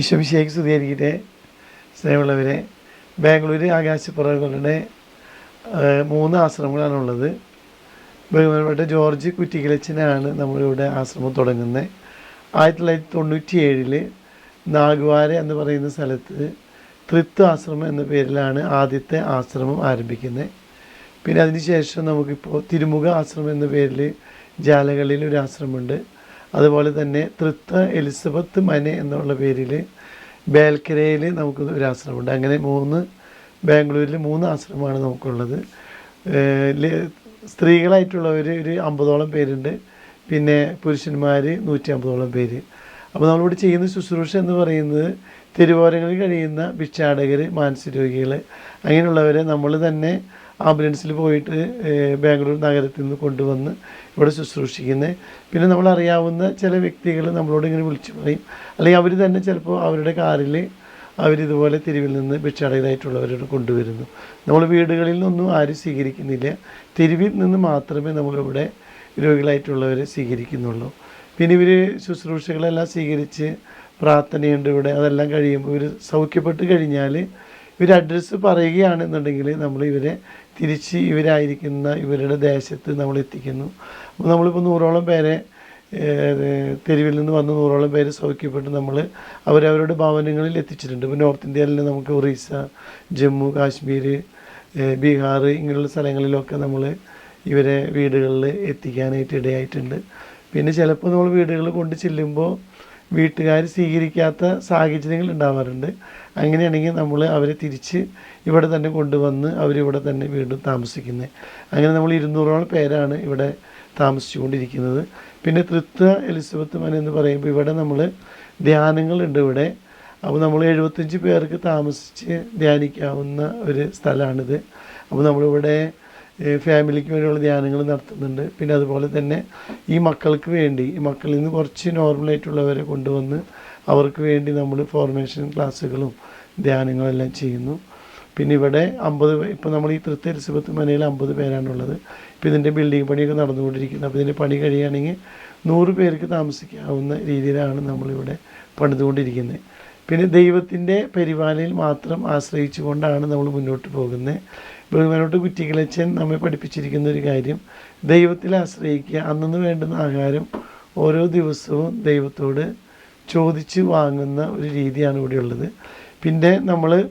ഈശ്വമിശേക്ക് സ്തുതിയായിരിക്കട്ടെ. സ്നേഹമുള്ളവരെ ബാംഗ്ലൂർ ആകാശപ്പുറകളുടെ മൂന്ന് മൂന്ന് ആശ്രമങ്ങളാണുള്ളത്. ബഹുമാനപ്പെട്ട ജോർജ് കുറ്റിക്കിലച്ചനാണ് നമ്മളിവിടെ ആശ്രമം തുടങ്ങുന്നത്. ആയിരത്തി തൊള്ളായിരത്തി തൊണ്ണൂറ്റി ഏഴിൽ നാഗ്വാര എന്ന് പറയുന്ന സ്ഥലത്ത് തൃത്വ ആശ്രമം എന്ന പേരിലാണ് ആദ്യത്തെ ആശ്രമം ആരംഭിക്കുന്നത്. പിന്നെ അതിനുശേഷം നമുക്കിപ്പോൾ തിരുമുഖ ആശ്രമം എന്ന പേരിൽ ജാലകളിൽ ഒരു ആശ്രമമുണ്ട്. അതുപോലെ തന്നെ തൃത്ത എലിസബത്ത് മനെ എന്നുള്ള പേരിൽ ബേൽക്കരയിൽ നമുക്ക് ഒരു ആശ്രമമുണ്ട്. അങ്ങനെ മൂന്ന് ബാംഗ്ലൂരിൽ മൂന്ന് ആശ്രമമാണ് നമുക്കുള്ളത്. സ്ത്രീകളായിട്ടുള്ളവർ ഒരു അമ്പതോളം പേരുണ്ട്. പിന്നെ പുരുഷന്മാർ നൂറ്റി അമ്പതോളം പേര്. അപ്പോൾ നമ്മളിവിടെ ചെയ്യുന്ന ശുശ്രൂഷ എന്ന് പറയുന്നത് തിരുവോരങ്ങളിൽ കഴിയുന്ന ഭിക്ഷാടകർ മാനസിക രോഗികൾ അങ്ങനെയുള്ളവരെ നമ്മൾ തന്നെ ആംബുലൻസിൽ പോയിട്ട് ബാംഗ്ലൂർ നഗരത്തിൽ നിന്ന് കൊണ്ടുവന്ന് ഇവിടെ ശുശ്രൂഷിക്കുന്നത് പിന്നെ നമ്മൾ അറിയാവുന്ന ചില വ്യക്തികൾ നമ്മളോട് ഇങ്ങനെ വിളിച്ചു പറയും. അല്ലെങ്കിൽ അവർ തന്നെ ചിലപ്പോൾ അവരുടെ കാറിൽ അവരിതുപോലെ തെരുവിൽ നിന്ന് ഭിക്ഷാടകരായിട്ടുള്ളവരോട് കൊണ്ടുവരുന്നു. നമ്മൾ വീടുകളിൽ നിന്നൊന്നും ആരും സ്വീകരിക്കുന്നില്ല. തെരുവിൽ നിന്ന് മാത്രമേ നമ്മളിവിടെ രോഗികളായിട്ടുള്ളവരെ സ്വീകരിക്കുന്നുള്ളൂ. പിന്നെ ഇവർ ശുശ്രൂഷകളെല്ലാം സ്വീകരിച്ച് പ്രാർത്ഥനയുണ്ട് ഇവിടെ. അതെല്ലാം കഴിയുമ്പോൾ ഇവർ സൗഖ്യപ്പെട്ട് കഴിഞ്ഞാൽ ഇവർ അഡ്രസ്സ് പറയുകയാണെന്നുണ്ടെങ്കിൽ നമ്മൾ ഇവരെ തിരിച്ച് ഇവരായിരിക്കുന്ന ഇവരുടെ ദേശത്ത് നമ്മൾ എത്തിക്കുന്നു. അപ്പോൾ നമ്മളിപ്പോൾ നൂറോളം പേരെ തെരുവിൽ നിന്ന് വന്ന് നൂറോളം പേര് സൗഖ്യപ്പെട്ട് നമ്മൾ അവരവരുടെ ഭവനങ്ങളിൽ എത്തിച്ചിട്ടുണ്ട്. ഇപ്പോൾ നോർത്ത് ഇന്ത്യയിൽ നമുക്ക് ഒറീസ ജമ്മു കാശ്മീർ ബീഹാർ ഇങ്ങനെയുള്ള സ്ഥലങ്ങളിലൊക്കെ നമ്മൾ ഇവരെ വീടുകളിൽ എത്തിക്കാനായിട്ട് ഇടയായിട്ടുണ്ട്. പിന്നെ ചിലപ്പോൾ നമ്മൾ വീടുകളിൽ കൊണ്ട് ചെല്ലുമ്പോൾ വീട്ടുകാർ സ്വീകരിക്കാത്ത സാഹചര്യങ്ങൾ ഉണ്ടാവാറുണ്ട്. അങ്ങനെയാണെങ്കിൽ നമ്മൾ അവരെ തിരിച്ച് ഇവിടെ തന്നെ കൊണ്ടുവന്ന് അവരിവിടെ തന്നെ വീണ്ടും താമസിക്കുന്നത്. അങ്ങനെ നമ്മൾ ഇരുന്നൂറോളം പേരാണ് ഇവിടെ താമസിച്ചുകൊണ്ടിരിക്കുന്നത്. പിന്നെ തൃത്വ എലിസബത്ത് മന എന്ന് പറയുമ്പോൾ ഇവിടെ നമ്മൾ ധ്യാനങ്ങളുണ്ട് ഇവിടെ. അപ്പോൾ നമ്മൾ എഴുപത്തഞ്ച് പേർക്ക് താമസിച്ച് ധ്യാനിക്കാവുന്ന ഒരു സ്ഥലമാണിത്. അപ്പോൾ നമ്മളിവിടെ ഫാമിലിക്ക് വേണ്ടിയുള്ള ധ്യാനങ്ങൾ നടത്തുന്നുണ്ട്. പിന്നെ അതുപോലെ തന്നെ ഈ മക്കൾക്ക് വേണ്ടി മക്കളിൽ നിന്ന് കുറച്ച് നോർമലായിട്ടുള്ളവരെ കൊണ്ടുവന്ന് അവർക്ക് വേണ്ടി നമ്മൾ ഫോർമേഷൻ ക്ലാസ്സുകളും ധ്യാനങ്ങളും എല്ലാം ചെയ്യുന്നു. പിന്നെ ഇവിടെ അമ്പത് ഇപ്പോൾ നമ്മൾ ഈ തൃത്ത എലിസബത്ത് മനയിൽ അമ്പത് പേരാണുള്ളത്. ഇപ്പോൾ ഇതിന്റെ ബിൽഡിംഗ് പണിയൊക്കെ നടന്നുകൊണ്ടിരിക്കുന്നത് അപ്പോൾ ഇതിന്റെ പണി കഴിയുകയാണെങ്കിൽ നൂറ് പേർക്ക് താമസിക്കാവുന്ന രീതിയിലാണ് നമ്മളിവിടെ പണിതുകൊണ്ടിരിക്കുന്നത്. പിന്നെ ദൈവത്തിന്റെ പരിപാലനയിൽ മാത്രം ആശ്രയിച്ചുകൊണ്ടാണ് നമ്മൾ മുന്നോട്ട് പോകുന്നത്. ബഹുമാനോട്ട് കുറ്റികളച്ചൻ നമ്മെ പഠിപ്പിച്ചിരിക്കുന്ന ഒരു കാര്യം. ദൈവത്തിൽ ആശ്രയിക്കുക അന്നു വേണ്ടുന്ന ആഹാരം ഓരോ ദിവസവും ദൈവത്തോട് ചോദിച്ച് വാങ്ങുന്ന ഒരു രീതിയാണ് ഇവിടെ ഉള്ളത്. പിന്നെ നമ്മൾ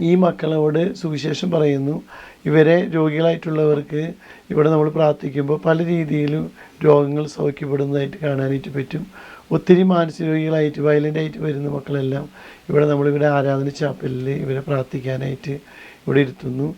ഈ മക്കളോട് സുവിശേഷം പറയുന്നു ഇവരെ രോഗികളായിട്ടുള്ളവർക്ക് ഇവിടെ നമ്മൾ പ്രാർത്ഥിക്കുമ്പോൾ പല രീതിയിലും രോഗങ്ങൾ സൗഖ്യപ്പെടുന്നതായിട്ട് കാണാനായിട്ട് പറ്റും. ഒത്തിരി മാനസിക രോഗികളായിട്ട് വയലന്റ് വരുന്ന മക്കളെല്ലാം ഇവിടെ നമ്മളിവിടെ ആരാധന ചാപ്പലിൽ ഇവരെ പ്രാർത്ഥിക്കാനായിട്ട് ഇവിടെ ഇരുത്തുന്നു.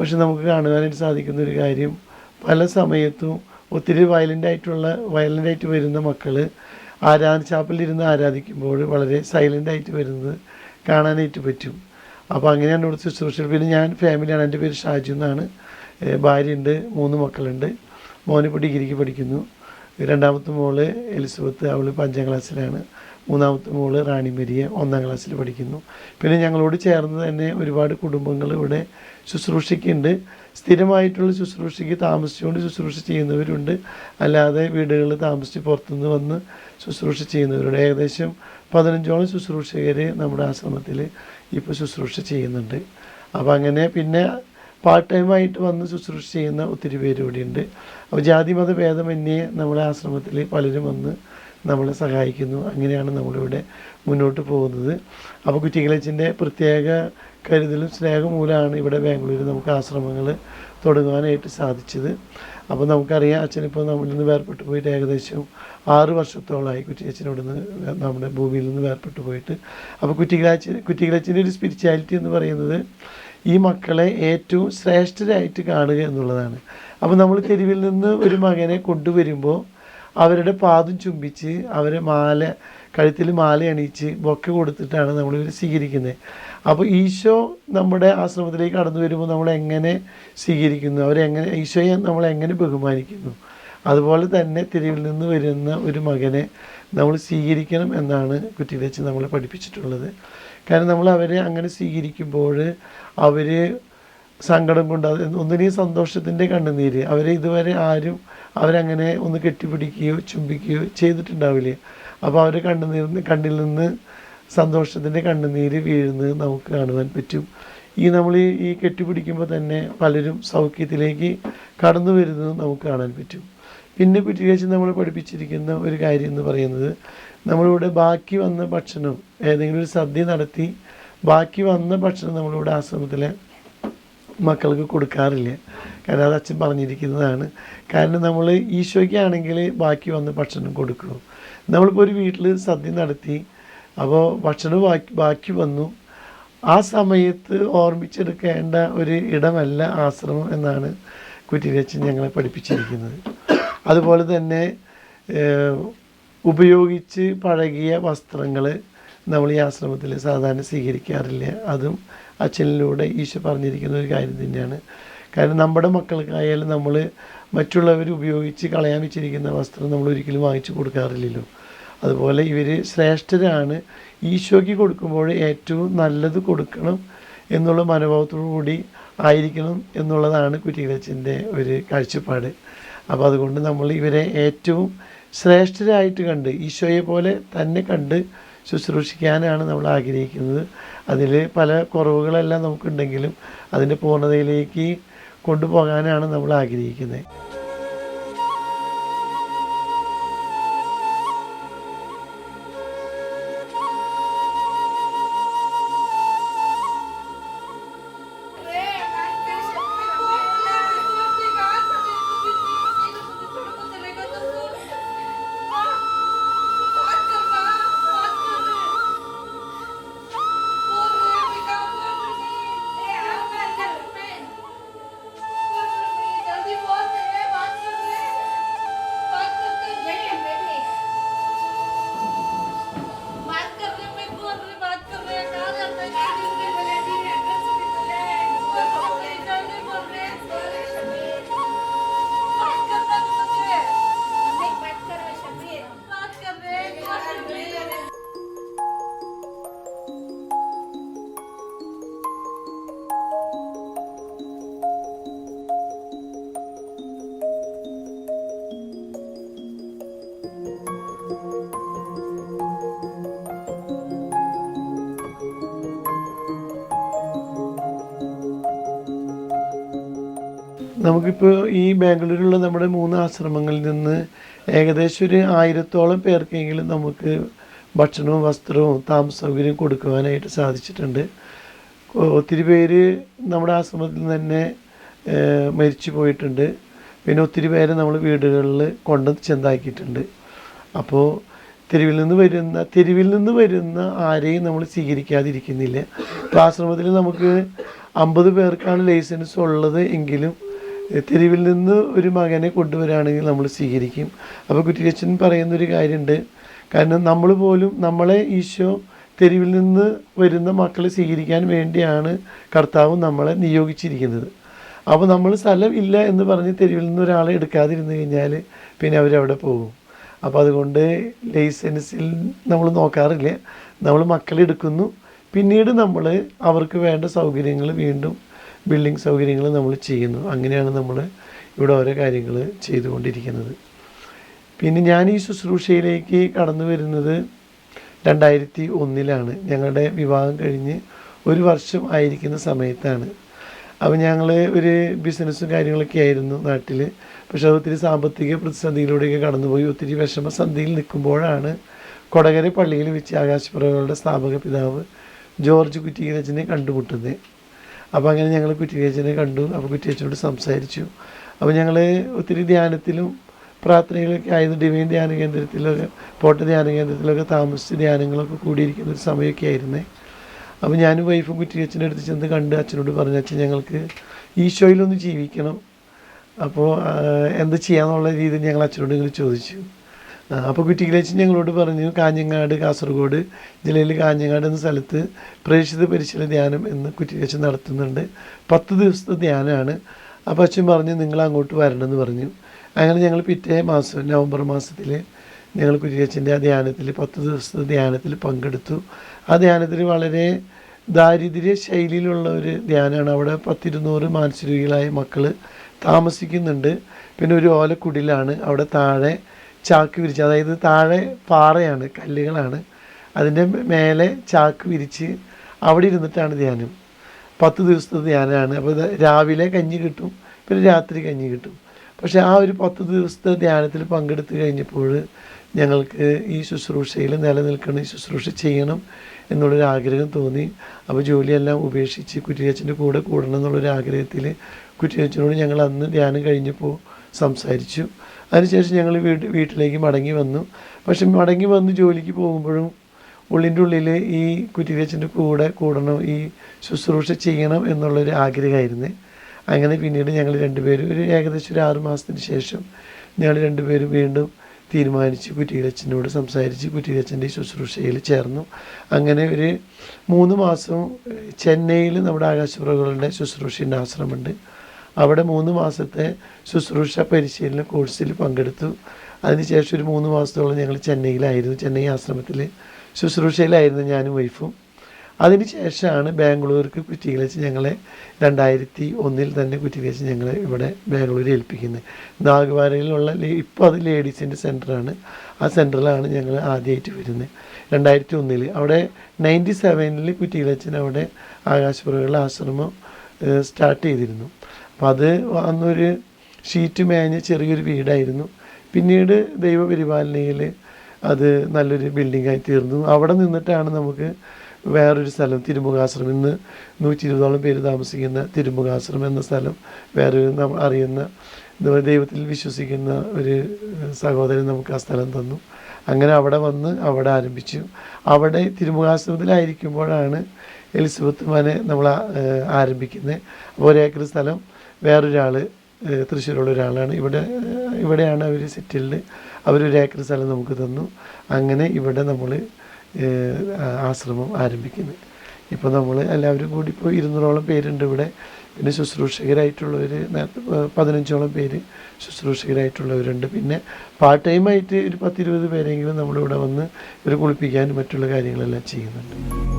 പക്ഷെ നമുക്ക് കാണുവാനായിട്ട് സാധിക്കുന്ന ഒരു കാര്യം പല സമയത്തും ഒത്തിരി വയലന്റ് ആയിട്ടുള്ള വയലന്റ് ആയിട്ട് വരുന്ന മക്കൾ ആരാധന ചാപ്പലിരുന്ന് ആരാധിക്കുമ്പോൾ വളരെ സൈലന്റ് ആയിട്ട് വരുന്നത് കാണാനായിട്ട് പറ്റും. അപ്പോൾ അങ്ങനെയാണ് ഇവിടെ ശുശ്രൂഷ പിന്നെ ഞാൻ ഫാമിലിയാണ് എന്റെ പേര് ഷാജു എന്നാണ്. ഭാര്യ ഭാര്യയുണ്ട്. മൂന്ന് മക്കളുണ്ട്. മോനിപ്പോൾ ഡിഗ്രിക്ക് പഠിക്കുന്നു. രണ്ടാമത്തെ മോൾ എലിസബത്ത്. അവൾ പഞ്ചാം ക്ലാസ്സിലാണ് മൂന്നാമത്തെ മോൾ റാണി മരിയ ഒന്നാം ക്ലാസ്സിൽ പഠിക്കുന്നു. പിന്നെ ഞങ്ങളോട് ചേർന്ന് തന്നെ ഒരുപാട് കുടുംബങ്ങൾ ഇവിടെ ശുശ്രൂഷയ്ക്കുണ്ട്. സ്ഥിരമായിട്ടുള്ള ശുശ്രൂഷയ്ക്ക് താമസിച്ചുകൊണ്ട് ശുശ്രൂഷ ചെയ്യുന്നവരുണ്ട്. അല്ലാതെ വീടുകളിൽ താമസിച്ച് പുറത്തുനിന്ന് വന്ന് ശുശ്രൂഷ ചെയ്യുന്നവരുണ്ട്. ഏകദേശം പതിനഞ്ചോളം ശുശ്രൂഷകർ നമ്മുടെ ആശ്രമത്തിൽ ഇപ്പോൾ ശുശ്രൂഷ ചെയ്യുന്നുണ്ട്. അപ്പോൾ അങ്ങനെ പിന്നെ പാർട്ട് ടൈമായിട്ട് വന്ന് ശുശ്രൂഷ ചെയ്യുന്ന ഒത്തിരി പേര് ഇവിടെയുണ്ട്. അപ്പോൾ ജാതി മത ഭേദമന്യേ നമ്മുടെ ആശ്രമത്തിൽ പലരും വന്ന് നമ്മളെ സഹായിക്കുന്നു. അങ്ങനെയാണ് നമ്മളിവിടെ മുന്നോട്ട് പോകുന്നത്. അപ്പോൾ കുറ്റികളച്ചിന്റെ പ്രത്യേക കരുതലും സ്നേഹം മൂലമാണ് ഇവിടെ ബാംഗ്ലൂരിൽ നമുക്ക് ആശ്രമങ്ങൾ തുടങ്ങുവാനായിട്ട് സാധിച്ചത്. അപ്പോൾ നമുക്കറിയാം അച്ഛനിപ്പോൾ നമ്മളിൽ നിന്ന് വേർപെട്ട് പോയിട്ട് ഏകദേശം ആറ് വർഷത്തോളമായി കുറ്റിയച്ചനോട് നിന്ന് നമ്മുടെ ഭൂമിയിൽ നിന്ന് വേർപെട്ട് പോയിട്ട്. അപ്പോൾ കുറ്റികളാച്ചൻ കുറ്റികളച്ചന്റെ ഒരു സ്പിരിച്വാലിറ്റി എന്ന് പറയുന്നത് ഈ മക്കളെ ഏറ്റവും ശ്രേഷ്ഠരായിട്ട് കാണുക എന്നുള്ളതാണ്. അപ്പോൾ നമ്മൾ തെരുവിൽ നിന്ന് ഒരു മകനെ കൊണ്ടുവരുമ്പോൾ അവരുടെ പാദം ചുംബിച്ച് അവരെ മാല കഴുത്തിൽ മാല അണിയിച്ച് ബൊക്കെ കൊടുത്തിട്ടാണ് നമ്മൾ ഇവർ സ്വീകരിക്കുന്നത്. അപ്പോൾ ഈശോ നമ്മുടെ ആശ്രമത്തിലേക്ക് കടന്നു വരുമ്പോൾ നമ്മൾ എങ്ങനെ സ്വീകരിക്കുന്നു? അവരെങ്ങനെ ഈശോയെ നമ്മൾ എങ്ങനെ ബഹുമാനിക്കുന്നു? അതുപോലെ തന്നെ തെരുവിൽ നിന്ന് വരുന്ന ഒരു മകനെ നമ്മൾ സ്വീകരിക്കണം എന്നാണ് കുറ്റിവെച്ച് നമ്മളെ പഠിപ്പിച്ചിട്ടുള്ളത്. കാരണം നമ്മൾ അവരെ അങ്ങനെ സ്വീകരിക്കുമ്പോൾ അവർ സങ്കടം കൊണ്ട് അത് ഒന്നിനെയും സന്തോഷത്തിന്റെ കണ്ണുനീര്. അവരെ ഇതുവരെ ആരും അവരങ്ങനെ ഒന്ന് കെട്ടിപ്പിടിക്കുകയോ ചുംബിക്കുകയോ ചെയ്തിട്ടുണ്ടാവില്ല. അപ്പോൾ അവരെ കണ്ണുനീർ കണ്ണിൽ നിന്ന് സന്തോഷത്തിന്റെ കണ്ണുനീര് വീഴുന്നത് നമുക്ക് കാണുവാൻ പറ്റും. ഈ നമ്മൾ ഈ കെട്ടിപ്പിടിക്കുമ്പോൾ തന്നെ പലരും സൗഖ്യത്തിലേക്ക് കടന്നു വരുന്നത് നമുക്ക് കാണാൻ പറ്റും. പിന്നെ കുറ്റിയേച്ചി നമ്മൾ പഠിപ്പിച്ചിരിക്കുന്ന ഒരു കാര്യം എന്ന് പറയുന്നത് നമ്മളിവിടെ ബാക്കി വന്ന ഭക്ഷണം ഏതെങ്കിലും ഒരു സദ്യ നടത്തി ബാക്കി വന്ന ഭക്ഷണം നമ്മളിവിടെ ആശ്രമത്തിലെ മക്കൾക്ക് കൊടുക്കാറില്ല. കാരണം അത് അച്ഛൻ പറഞ്ഞിരിക്കുന്നതാണ്. കാരണം നമ്മൾ ഈശോയ്ക്കാണെങ്കിൽ ബാക്കി വന്ന് ഭക്ഷണം കൊടുക്കും. നമ്മളിപ്പോൾ ഒരു വീട്ടിൽ സദ്യ നടത്തി അപ്പോൾ ഭക്ഷണം ബാക്കി ബാക്കി വന്നു. ആ സമയത്ത് ഓർമ്മിച്ചെടുക്കേണ്ട ഒരു ഇടമല്ല ആശ്രമം എന്നാണ് കുറ്റിരച്ചൻ ഞങ്ങളെ പഠിപ്പിച്ചിരിക്കുന്നത്. അതുപോലെ തന്നെ ഉപയോഗിച്ച് പഴകിയ വസ്ത്രങ്ങൾ നമ്മൾ ഈ ആശ്രമത്തിൽ സാധാരണ സ്വീകരിക്കാറില്ല. അതും അച്ഛനിലൂടെ ഈശോ പറഞ്ഞിരിക്കുന്ന ഒരു കാര്യം തന്നെയാണ്. കാരണം നമ്മുടെ മക്കൾക്കായാലും നമ്മൾ മറ്റുള്ളവർ ഉപയോഗിച്ച് കളയാൻ വെച്ചിരിക്കുന്ന വസ്ത്രം നമ്മൾ ഒരിക്കലും വാങ്ങിച്ചു കൊടുക്കാറില്ലല്ലോ. അതുപോലെ ഇവർ ശ്രേഷ്ഠരാണ്. ഈശോയ്ക്ക് കൊടുക്കുമ്പോൾ ഏറ്റവും നല്ലത് കൊടുക്കണം എന്നുള്ള മനോഭാവത്തോടു കൂടി ആയിരിക്കണം എന്നുള്ളതാണ് കുറ്റികളച്ചന്റെ ഒരു കാഴ്ചപ്പാട്. അപ്പോൾ അതുകൊണ്ട് നമ്മൾ ഇവരെ ഏറ്റവും ശ്രേഷ്ഠരായിട്ട് കണ്ട് ഈശോയെ പോലെ തന്നെ കണ്ട് ശുശ്രൂഷിക്കാനാണ് നമ്മൾ ആഗ്രഹിക്കുന്നത്. അതിൽ പല കുറവുകളെല്ലാം നമുക്കുണ്ടെങ്കിലും അതിന്റെ പൂർണതയിലേക്ക് കൊണ്ടുപോകാനാണ് നമ്മൾ ആഗ്രഹിക്കുന്നത്. നമുക്കിപ്പോൾ ഈ ബാംഗ്ലൂരിലുള്ള നമ്മുടെ മൂന്ന് ആശ്രമങ്ങളിൽ നിന്ന് ഏകദേശം ഒരു ആയിരത്തോളം പേർക്കെങ്കിലും നമുക്ക് ഭക്ഷണവും വസ്ത്രവും താമസ സൗകര്യവും കൊടുക്കുവാനായിട്ട് സാധിച്ചിട്ടുണ്ട്. ഒത്തിരി പേര് നമ്മുടെ ആശ്രമത്തിൽ തന്നെ മരിച്ചു പോയിട്ടുണ്ട്. പിന്നെ ഒത്തിരി പേരെ നമ്മൾ വീടുകളിൽ കൊണ്ട് ചെന്താക്കിയിട്ടുണ്ട് അപ്പോൾ തെരുവിൽ നിന്ന് വരുന്ന തെരുവിൽ നിന്ന് വരുന്ന ആരെയും നമ്മൾ സ്വീകരിക്കാതിരിക്കുന്നില്ല. ഇപ്പോൾ ആശ്രമത്തിൽ നമുക്ക് അമ്പത് പേർക്കാണ് ലൈസൻസ് ഉള്ളത് എങ്കിലും തെരുവിൽ നിന്ന് ഒരു മകനെ കൊണ്ടുവരാണെങ്കിൽ നമ്മൾ സ്വീകരിക്കും. അപ്പോൾ കുറ്റിയച്ഛൻ പറയുന്നൊരു കാര്യമുണ്ട്. കാരണം നമ്മൾ പോലും നമ്മളെ ഈശോ തെരുവിൽ നിന്ന് വരുന്ന മക്കളെ സ്വീകരിക്കാൻ വേണ്ടിയാണ് കർത്താവ് നമ്മളെ നിയോഗിച്ചിരിക്കുന്നത്. അപ്പോൾ നമ്മൾ സ്ഥലം ഇല്ല എന്ന് പറഞ്ഞ് തെരുവിൽ നിന്ന് ഒരാളെ എടുക്കാതിരുന്നു കഴിഞ്ഞാൽ പിന്നെ അവരവിടെ പോകും. അപ്പോൾ അതുകൊണ്ട് ലൈസൻസിൽ നമ്മൾ നോക്കാറില്ല. നമ്മൾ മക്കളെ എടുക്കുന്നു. പിന്നീട് നമ്മൾ അവർക്ക് വേണ്ട സൗകര്യങ്ങൾ വീണ്ടും ബിൽഡിംഗ് സൗകര്യങ്ങൾ നമ്മൾ ചെയ്യുന്നു. അങ്ങനെയാണ് നമ്മൾ ഇവിടെ ഓരോ കാര്യങ്ങൾ ചെയ്തുകൊണ്ടിരിക്കുന്നത്. പിന്നെ ഞാൻ ഈ ശുശ്രൂഷയിലേക്ക് കടന്നു വരുന്നത് രണ്ടായിരത്തി ഒന്നിലാണ് ഞങ്ങളുടെ വിവാഹം കഴിഞ്ഞ് ഒരു വർഷം ആയിരിക്കുന്ന സമയത്താണ്. അപ്പോൾ ഞങ്ങൾ ഒരു ബിസിനസ്സും കാര്യങ്ങളൊക്കെ ആയിരുന്നു നാട്ടിൽ. പക്ഷേ ഒത്തിരി സാമ്പത്തിക പ്രതിസന്ധിയിലൂടെയൊക്കെ കടന്നുപോയി. ഒത്തിരി വിഷമസന്ധിയിൽ നിൽക്കുമ്പോഴാണ് കൊടകര പള്ളിയിൽ വെച്ച് ആകാശപ്പുറകളുടെ സ്ഥാപക പിതാവ് ജോർജ് കുറ്റിയിലച്ചനെ കണ്ടുമുട്ടുന്നത്. അപ്പോൾ അങ്ങനെ ഞങ്ങൾ കുറ്റിയേച്ചനെ കണ്ടു. അപ്പോൾ കുറ്റിയച്ചനോട് സംസാരിച്ചു. അപ്പോൾ ഞങ്ങൾ ഒത്തിരി ധ്യാനത്തിലും പ്രാർത്ഥനകളൊക്കെ ആയത് ഡിവൈൻ ധ്യാന കേന്ദ്രത്തിലൊക്കെ പോട്ട ധ്യാന കേന്ദ്രത്തിലൊക്കെ താമസിച്ച് ധ്യാനങ്ങളൊക്കെ കൂടിയിരിക്കുന്ന ഒരു സമയമൊക്കെ ആയിരുന്നേ. അപ്പോൾ ഞാനും വൈഫും കുറ്റിയച്ഛന്റെ അടുത്ത് ചെന്ന് കണ്ട് അച്ഛനോട് പറഞ്ഞു അച്ഛൻ ഞങ്ങൾക്ക് ഈശോയിലൊന്ന് ജീവിക്കണം. അപ്പോൾ എന്ത് ചെയ്യാന്നുള്ള രീതിയിൽ ഞങ്ങൾ അച്ഛനോട് ഇങ്ങനെ ചോദിച്ചു. അപ്പോൾ കുറ്റിക്കിലച്ചൻ ഞങ്ങളോട് പറഞ്ഞു കാഞ്ഞങ്ങാട് കാസർഗോഡ് ജില്ലയിൽ കാഞ്ഞങ്ങാട് എന്ന സ്ഥലത്ത് പ്രേക്ഷിത പരിശീലന ധ്യാനം എന്ന് കുറ്റിക്കിലച്ചൻ നടത്തുന്നുണ്ട്. പത്ത് ദിവസത്തെ ധ്യാനമാണ് അപ്പോൾ അച്ഛൻ പറഞ്ഞു നിങ്ങൾ അങ്ങോട്ട് വരണമെന്ന് പറഞ്ഞു. അങ്ങനെ ഞങ്ങൾ പിറ്റേ മാസം നവംബർ മാസത്തിൽ ഞങ്ങൾ കുറ്റിക്കച്ചന്റെ ആ ധ്യാനത്തിൽ പത്ത് ദിവസത്തെ ധ്യാനത്തിൽ പങ്കെടുത്തു. ആ ധ്യാനത്തിൽ വളരെ ദാരിദ്ര്യ ശൈലിയിലുള്ള ഒരു ധ്യാനമാണ് അവിടെ പത്തിരുന്നൂറ് മാനസികരോഗികളായ മക്കൾ താമസിക്കുന്നുണ്ട്. പിന്നെ ഒരു ഓലക്കുടിലാണ്. അവിടെ താഴെ ചാക്ക് വിരിച്ച് അതായത് താഴെ പാറയാണ് കല്ലുകളാണ്. അതിന്റെ മേലെ ചാക്ക് വിരിച്ച് അവിടെ ഇരുന്നിട്ടാണ് ധ്യാനം. പത്ത് ദിവസത്തെ ധ്യാനമാണ്. അപ്പോൾ രാവിലെ കഞ്ഞി കിട്ടും പിന്നെ രാത്രി കഞ്ഞി കിട്ടും. പക്ഷേ ആ ഒരു പത്ത് ദിവസത്തെ ധ്യാനത്തിൽ പങ്കെടുത്തു കഴിഞ്ഞപ്പോൾ ഞങ്ങൾക്ക് ഈ ശുശ്രൂഷയിൽ നിലനിൽക്കണം ഈ ശുശ്രൂഷ ചെയ്യണം എന്നുള്ളൊരു ആഗ്രഹം തോന്നി. അപ്പോൾ ജോലിയെല്ലാം ഉപേക്ഷിച്ച് കുറ്റിയച്ചന്റെ കൂടെ കൂടണം എന്നുള്ളൊരു ആഗ്രഹത്തിൽ കുറ്റിയച്ചനോട് ഞങ്ങൾ അന്ന് ധ്യാനം കഴിഞ്ഞപ്പോൾ സംസാരിച്ചു. അതിനുശേഷം ഞങ്ങൾ വീട്ട് വീട്ടിലേക്ക് മടങ്ങി വന്നു. പക്ഷെ മടങ്ങി വന്ന് ജോലിക്ക് പോകുമ്പോഴും ഉള്ളിന്റെ ഉള്ളിൽ ഈ കുറ്റിവേച്ചന്റെ കൂടെ കൂടണം ഈ ശുശ്രൂഷ ചെയ്യണം എന്നുള്ളൊരു ആഗ്രഹമായിരുന്നു. അങ്ങനെ പിന്നീട് ഞങ്ങൾ രണ്ടുപേരും ഒരു ഏകദേശം ഒരു ആറ് മാസത്തിന് ശേഷം ഞങ്ങൾ രണ്ടുപേരും വീണ്ടും തീരുമാനിച്ച് കുറ്റിയിലച്ചനോട് സംസാരിച്ച് കുറ്റിയിലച്ചന്റെ ശുശ്രൂഷയിൽ ചേർന്നു. അങ്ങനെ ഒരു മൂന്ന് മാസം ചെന്നൈയിൽ നമ്മുടെ ആകാശപ്രകളുടെ ശുശ്രൂഷന്റെ ആശ്രമമുണ്ട്. അവിടെ മൂന്ന് മാസത്തെ ശുശ്രൂഷ പരിശീലന കോഴ്സിൽ പങ്കെടുത്തു. അതിനുശേഷം ഒരു മൂന്ന് മാസത്തോളം ഞങ്ങൾ ചെന്നൈയിലായിരുന്നു. ചെന്നൈ ആശ്രമത്തിൽ ശുശ്രൂഷയിലായിരുന്നു ഞാനും വൈഫും. അതിനുശേഷമാണ് ബാംഗ്ലൂർക്ക് ബാംഗ്ലൂർക്ക് വെച്ച് ഞങ്ങളെ രണ്ടായിരത്തി ഒന്നിൽ തന്നെ കുറ്റികളച്ച് ഞങ്ങളെ ഇവിടെ ബാംഗ്ലൂർ ഏൽപ്പിക്കുന്നത്. നാഗവാരയിലുള്ള ഇപ്പോൾ അത് ലേഡീസിന്റെ സെന്ററാണ് ആ സെന്ററിലാണ് ഞങ്ങൾ ആദ്യമായിട്ട് വരുന്നത്. രണ്ടായിരത്തി ഒന്നിൽ അവിടെ നയന്റി സെവനിൽ കുറ്റികളച്ചൻ അവിടെ ആകാശപുറകളുടെ ആശ്രമം സ്റ്റാർട്ട് ചെയ്തിരുന്നു. അപ്പോൾ അത് അന്നൊരു ഷീറ്റ് മേഞ്ഞ ചെറിയൊരു വീടായിരുന്നു. പിന്നീട് ദൈവപരിപാലനയിൽ അത് നല്ലൊരു ബിൽഡിങ്ങായി തീർന്നു. അവിടെ നിന്നിട്ടാണ് നമുക്ക് വേറൊരു സ്ഥലം തിരുമുഖാശ്രമം. ഇന്ന് നൂറ്റി ഇരുപതോളം പേര് താമസിക്കുന്ന തിരുമുഖാശ്രമം എന്ന സ്ഥലം വേറൊരു നമ്മൾ അറിയുന്ന ദൈവത്തിൽ വിശ്വസിക്കുന്ന ഒരു സഹോദരൻ നമുക്ക് ആ സ്ഥലം തന്നു. അങ്ങനെ അവിടെ വന്ന് അവിടെ ആരംഭിച്ചു. അവിടെ തിരുമുഖാശ്രമത്തിലായിരിക്കുമ്പോഴാണ് എലിസബത്ത് മനെ നമ്മൾ ആരംഭിക്കുന്നത് അപ്പോൾ ഒരേക്കർ സ്ഥലം വേറൊരാൾ തൃശ്ശൂരുള്ള ഒരാളാണ് ഇവിടെ ഇവിടെയാണ് അവർ സെറ്റിൽഡ്. അവരൊരു ഏക്കർ സ്ഥലം നമുക്ക് തന്നു. അങ്ങനെ ഇവിടെ നമ്മൾ ആശ്രമം ആരംഭിക്കുന്നത് ഇപ്പോൾ നമ്മൾ എല്ലാവരും കൂടി ഇപ്പോൾ ഇരുന്നൂറോളം പേരുണ്ട് ഇവിടെ. പിന്നെ ശുശ്രൂഷകരായിട്ടുള്ളവർ പതിനഞ്ചോളം പേര് ശുശ്രൂഷകരായിട്ടുള്ളവരുണ്ട്. പിന്നെ പാർട്ട് ടൈമായിട്ട് ഒരു പത്തിരുപത് പേരെങ്കിലും നമ്മളിവിടെ വന്ന് ഇവർ കുളിപ്പിക്കാനും മറ്റുള്ള കാര്യങ്ങളെല്ലാം ചെയ്യുന്നുണ്ട്.